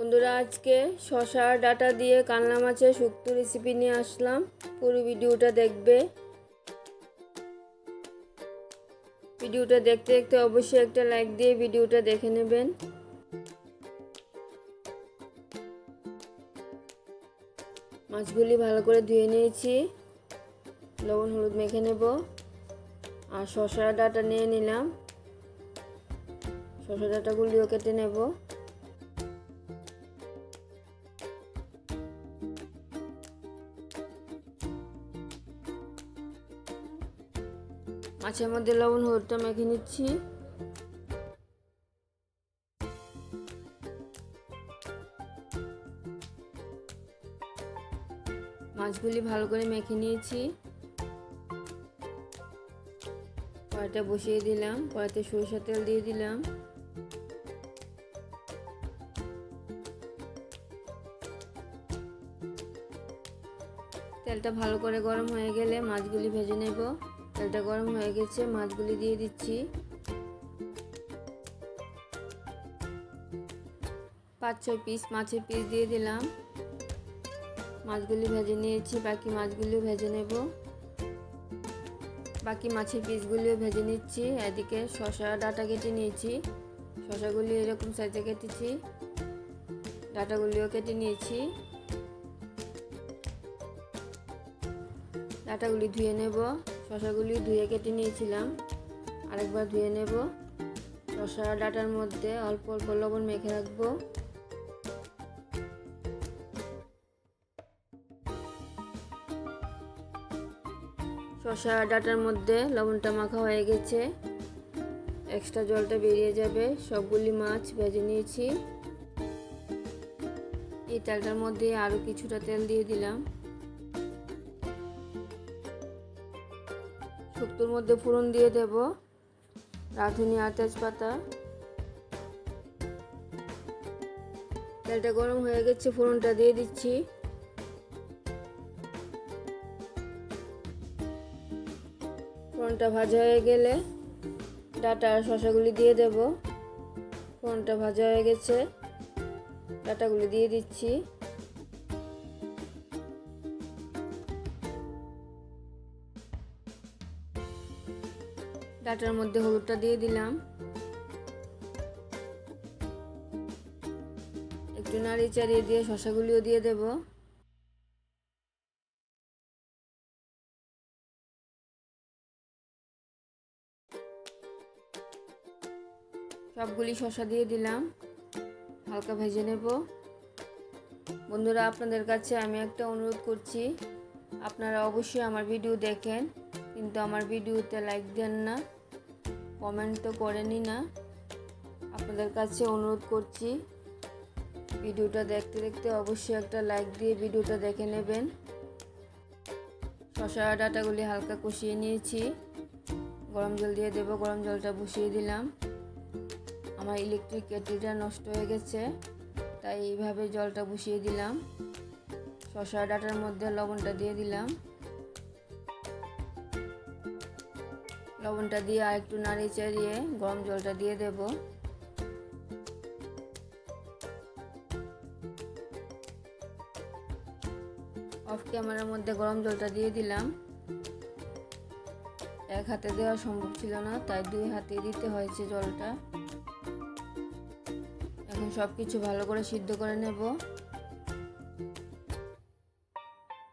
বন্ধুরা, আজকে শশা ডাটা দিয়ে কালনা মাছের শুক্তো রেসিপি নিয়ে আসলাম। পুরো ভিডিওটা দেখবে। ভিডিওটা দেখতে দেখতে অবশ্যই একটা লাইক দিয়ে ভিডিওটা দেখে নেবেন। মাছগুলি ভালো করে ধুয়ে নিয়েছি। লবণ, হলুদ মেখে নেব। আর শশা ডাটা নিয়ে নিলাম। শশা ডাটাগুলিও কেটে নেব। মাছের মধ্যে লবণ, হলুদটা মেখে নিচ্ছি। মাছগুলি ভালো করে মেখে নিয়েছি। কড়াইটা বসিয়ে দিলাম। কড়াইতে সরিষা তেল দিয়ে দিলাম। তেলটা ভালো করে গরম হয়ে গেলে মাছগুলি ভেজে নেব। তেলটা গরম হয়ে গেছে, মাছগুলি দিয়ে দিচ্ছি। পাঁচ, ছয় পিস মাছের পিস দিয়ে দিলাম। মাছগুলি ভেজে নিয়েছি, বাকি মাছগুলিও ভেজে নেব। বাকি মাছের পিসগুলিও ভেজে নিচ্ছি, এদিকে শশা ডাটা কেটে নিয়েছি। শশাগুলি এরকম সাইজে কেটেছি, ডাটাগুলিও কেটে নিয়েছি। ডাটাগুলি ধুয়ে নেব। শশাগুলি ধুয়ে কেটে নিয়েছিলাম। আরেকবার ধুয়ে নেব। শশা ডাটার মধ্যে অল্প অল্প লবণ মেখে রাখব। শশা ডাটার মধ্যে লবণটা মাখা হয়ে গেছে। এক্সট্রা জলটা বেরিয়ে যাবে। সবগুলি মাছ ভেজে নিয়েছি। এই তেলটার মধ্যে আরও কিছুটা তেল দিয়ে দিলাম। শুক্তোর মধ্যে ফোড়ন দিয়ে দেব। রাঁধুনি আর তেজপাতা। তেলটা গরম হয়ে গেছে, ফোড়নটা দিয়ে দিচ্ছি। ফোড়নটা ভাজা হয়ে গেলে ডাটা আর শশাগুলি দিয়ে দেব। ফোড়নটা ভাজা হয়ে গেছে, ডাটাগুলি দিয়ে দিচ্ছি। ডাটার মধ্যে হলুদটা দিয়ে দিলাম। একটু নাড়ি চাড়িয়ে দিয়ে শশাগুলিও দিয়ে দেব। সবগুলি শশা দিয়ে দিলাম। হালকা ভেজে নেব। বন্ধুরা, আপনাদের কাছে আমি একটা অনুরোধ করছি। আপনারা অবশ্যই আমার ভিডিও দেখেন, কিন্তু আমার ভিডিওতে লাইক দেন না। কমেন্ট তো করেনই না আপনাদের কাছে অনুরোধ করছি, ভিডিওটা দেখতে দেখতে অবশ্যই একটা লাইক দিয়ে ভিডিওটা দেখে নেবেন। শশা ডাটাগুলি হালকা কষিয়ে নিয়েছি। গরম জল দিয়ে দেবো, গরম জলটা বসিয়ে দিলাম। আমার ইলেকট্রিক কেটলিটা নষ্ট হয়ে গেছে, তাই এইভাবে জলটা বসিয়ে দিলাম। শশা ডাটার মধ্যে লবণটা দিয়ে দিলাম। লবণটা দিয়ে আর একটু নাড়িয়ে চাড়িয়ে গরম জলটা দিয়ে দেব। অফ ক্যামেরার মধ্যে গরম জলটা দিয়ে দিলাম। এক হাতে দেওয়া সম্ভব ছিল না, তাই দুই হাতে দিতে হয়েছে জলটা। এখন সব কিছু ভালো করে সিদ্ধ করে নেব।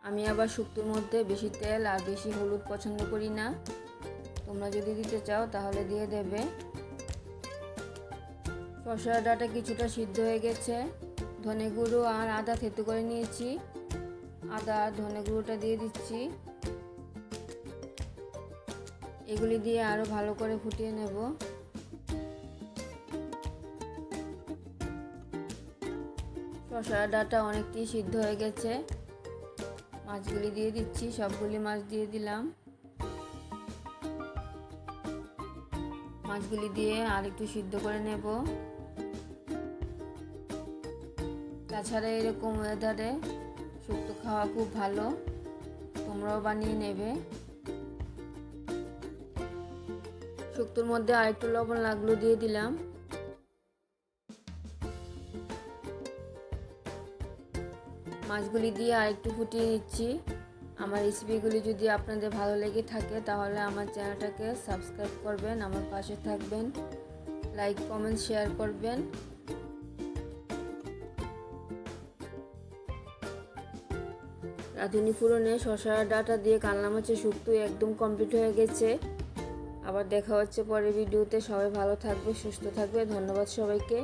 আমি আবার শুক্তোর মধ্যে বেশি তেল আর বেশি হলুদ পছন্দ করি না। তোমরা যদি দিতে চাও, তাহলে দিয়ে দেবে। শসা ডাটা কিছুটা সিদ্ধ হয়ে গেছে। ধনে গুঁড়ো আর আদা থেতু করে নিয়েছি। আদা আর ধনে গুঁড়োটা দিয়ে দিচ্ছি। এগুলি দিয়ে আরও ভালো করে ফুটিয়ে নেব। শসা ডাটা অনেকটি সিদ্ধ হয়ে গেছে। মাছগুলি দিয়ে দিচ্ছি, সবগুলি মাছ দিয়ে দিলাম। মাছগুলি দিয়ে আর একটু সিদ্ধ করে নেব। তাছাড়া এরকম ওয়েদারে শুক্তো খাওয়া খুব ভালো, তোমরাও বানিয়ে নেবে। শুক্তোর মধ্যে আরেকটু লবণ লাগল দিয়ে দিলাম। মাছগুলি দিয়ে আর একটু ফুটিয়ে নিচ্ছি। আমার রেসিপিগুলি যদি আপনাদের ভালো লেগে থাকে, তাহলে আমার চ্যানেলটাকে সাবস্ক্রাইব করবেন, আমার পাশে থাকবেন, লাইক, কমেন্ট, শেয়ার করবেন। রাঁধুনি ফুরনে শশার ডাটা দিয়ে কান্না মাছের শুক্তো, একদম কমপ্লিট হয়ে গেছে। আবার দেখা হচ্ছে পরের ভিডিওতে। সবাই ভালো থাকবে, সুস্থ থাকবে। ধন্যবাদ সবাইকে।